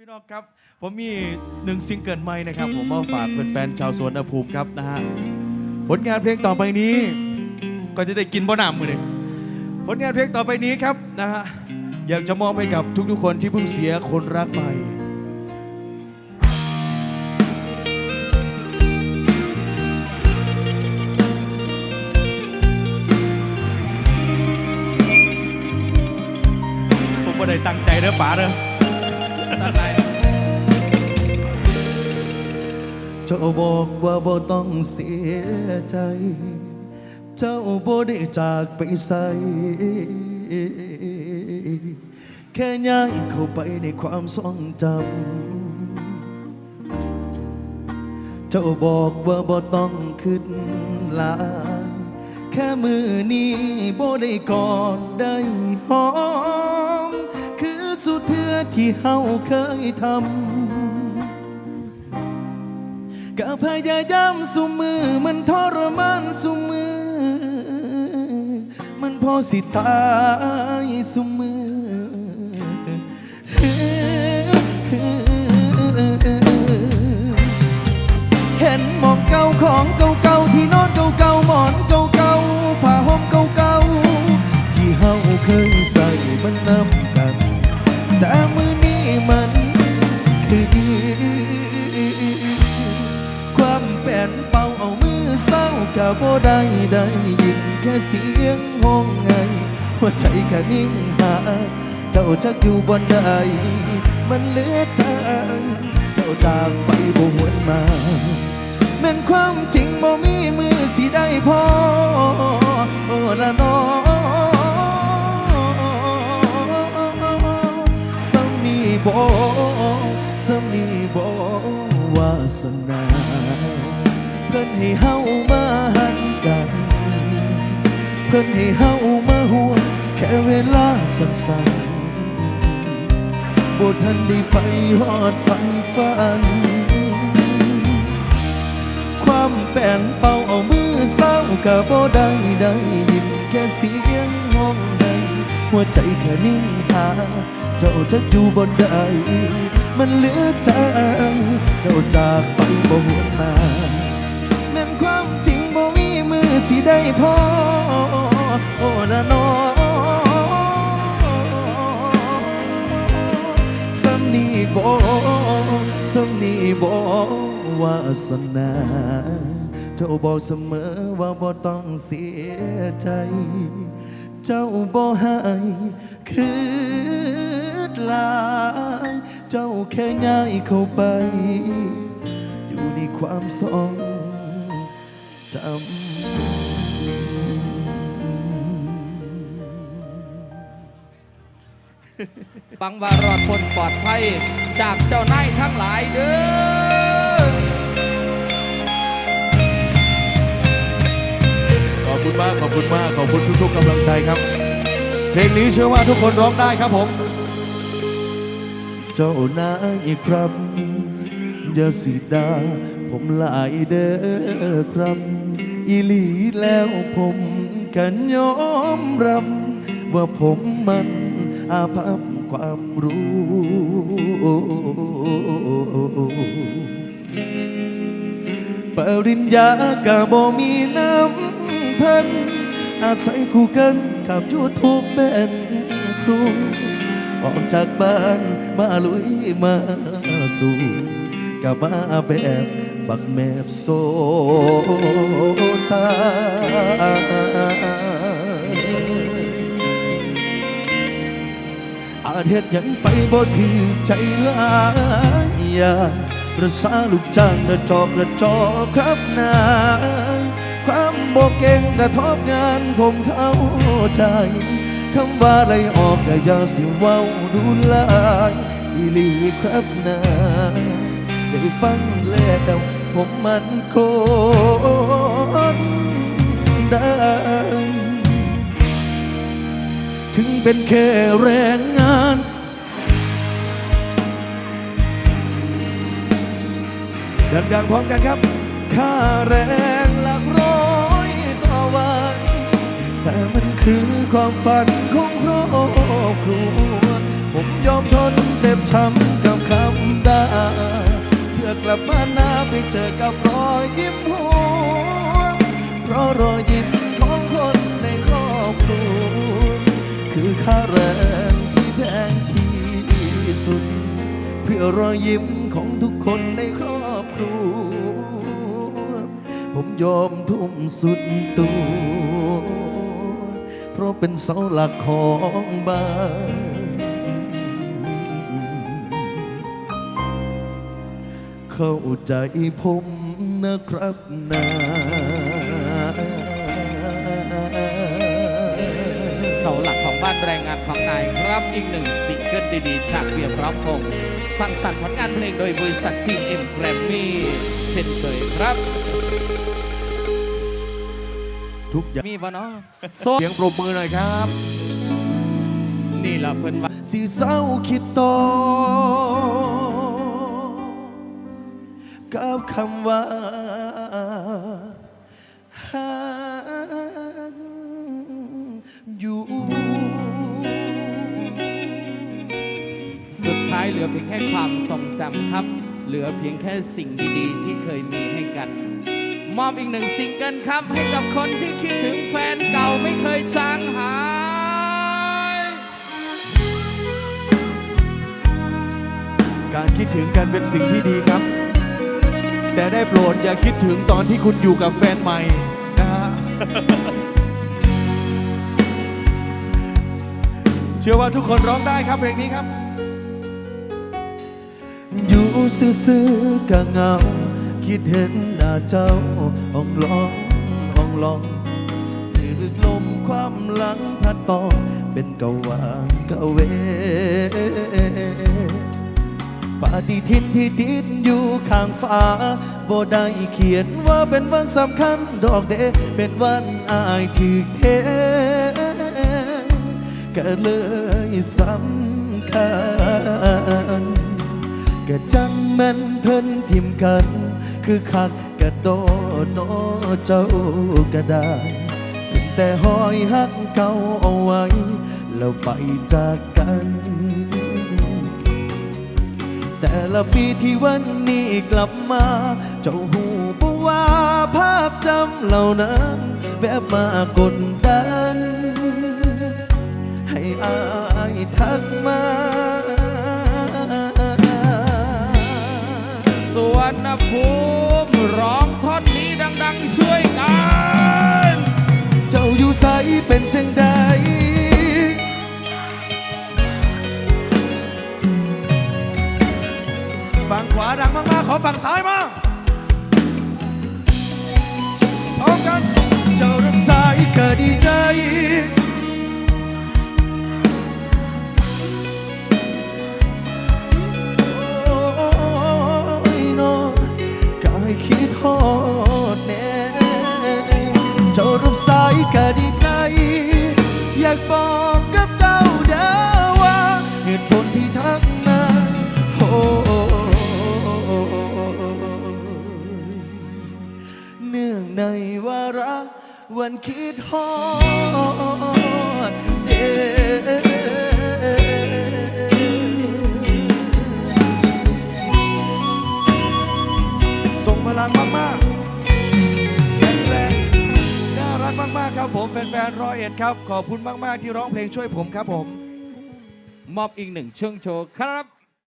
พี่น้องครับ ผมมีหนึ่งซิงเกิลใหม่นะครับ ผมมาฝากแฟนๆชาวสวนภูมิครับนะฮะผลงานเพลงต่อไปนี้ ก็จะได้กินบ่หนำมือเลยผลงานเพลงต่อไปนี้ครับนะฮะอยากจะมอบให้กับทุกๆคนที่เพิ่งเสียคนรักไป ผมไม่ได้ตั้งใจเด้อป๋าเด้อ เจ้าบอกว่าบ่ต้องเสียใจ เจ้าบ่ได้จากไปใส่แค่ย้ายเข้าไปในความทรงจำ เจ้าบอกว่าบ่ต้องขึ้นลา แค่มือนี้บ่ได้กอดได้หอม คือสุดเทือที่เฮาเคยทำ ก็พยายามสุมือมันทรมานสุมือ มันพอสิตายสุมือเห็นมองเก่าของเก่าๆที่นอนเก่าๆหมอนเก่าๆผ้าห่มเก่าๆที่เฮาเคยใส่มันนำกัน แต่มือ กับบ่ได้ได้ยินแค่เสียงห้องไงหัวใจแค่นิ่งหา เจ้าจักอยู่บนใดมันเหลือใจเจ้าจากไปบ่หวนมาแม่นความจริงบ่มีมือสิได้พอโอ้ละน้องสำนีบ่สำนีบ่วาสนา เพิ่นให้เฮามาหันกัน เพิ่นให้เฮามาห่วงแค่เวลาสั้นๆบ่ทันได้ไปฮอดฝันฝัน ความแป่นเป่าเอามือเศร้ากับบ่ได้ได้ยินแค่เสียงห้องใดหัวใจแค่นิ่งหา เจ้าจะอยู่บนใดมันเหลือใจเจ้าจากไปบ่หวนมา พอโอ้ละน้อสำนีบ่สำนีบ่วาสนาเจ้าบอกเสมอว่าบ่ต้องเสียใจ เจ้าบ่ให้คืดหลายเจ้าแค่ง่ายเข้าไป อยู่ในความทรงจำ บังวารอดพ้นปลอดภัย จากเจ้านายทั้งหลายเด้อ ขอบคุณมาก ขอบคุณมาก ขอบคุณทุกๆกำลังใจครับ เพลงนี้เชื่อว่าทุกคนร้องได้ครับผม เจ้านายครับ อย่าสิดา ผมหลายเด้อครับ อีหลีแล้วผมกันยอมรับว่าผมมันอาภัพความรู้ ปริญญากะบ่มีน้ำพัน อาศัยคู่กันกับยูทูบเป็นครู ออกจากบ้านมาลุยมาสู่กับมาแบบ บักแมบโซตาอาจเหตุยังไปบ่ถือใจลายยาประสาลูกจ้างระจอกระจอกครับนายความบ่เก่งระทบงานผมเข้าใจคำว่าไรออกก็อย่าสิเว้าดูลายลีครับนายได้ฟังแล้ว ผมมันคนได้ถึงเป็นแค่แรงงาน ดังๆพร้อมกันครับ ค่าแรงหลักร้อยต่อวัน แต่มันคือความฝันของครอบครัว ผมยอมทนเจ็บช้ำกับคำด่าื่อกลับบ้านนาไปเจอกับรอยยิ้มหัวเพราะรอยยิ้มของคนในครอบครัวคือค่าแรงที่แพงที่สุด เพื่อรอยยิ้มของทุกคนในครอบครัวผมยอมทุ่มสุดตัว เพราะเป็นเสาหลักของบ้าน เข้าใจผมนะครับนาเสาหลักของบ้านแรงงานของนายครับอีกหนึ่งซิงเกิลดีๆ จากเบียร์รับพงษ์สร้างสรรค์ผลงานเพลงโดยบริษัทชีนเอ็มแกรมมี่เช่นเคยครับ ทุกอย่างมีปะเนาะโซเสียงปรบมือหน่อยครับ นี่ละเพิ่นว่าสิเศร้าคิดต่อ กับคำว่าหักอยู่สุดท้ายเหลือเพียงแค่ความทรงจำครับ เหลือเพียงแค่สิ่งดีๆ ที่เคยมีให้กัน มอบอีกหนึ่งซิงเกิลครับ ให้กับคนที่คิดถึงแฟนเก่าไม่เคยจางหายการคิดถึงกันเป็นสิ่งที่ดีครับ แต่ได้โปรดอย่าคิดถึงตอนที่คุณอยู่กับแฟนใหม่นะฮะ เชื่อว่าทุกคนร้องได้ครับเพลงนี้ครับ อยู่ซื่อๆก็เหงา คิดเห็นหน้าเจ้าอ่องลองอ่องลองถือลมความหลังพัดตองเป็นกะวางกะเว ปฏิทินที่ติดอยู่ข้างฟ้าบ่ได้เขียนว่าเป็นวันสำคัญดอกเดเป็นวันอายถือเทก็เลยสำคัญก็จังแม่นเพิ่นทิมกัน คือคักกระโดดโนเจ้าก็ได้ถึงแต่หอยหักเก่าเอาไว้ แล้วไปจากกัน แต่ละปีที่วันนี้กลับมา เจ้าหูปว่าภาพจำเหล่านั้นแวบมากดดัน ให้อายทักมา สวนภู ร้อยเอ็ดครับ ขอบคุณมาก ๆ ที่ร้องเพลงช่วยผมครับผม มอบอีกหนึ่งช่วงโชว์ครับ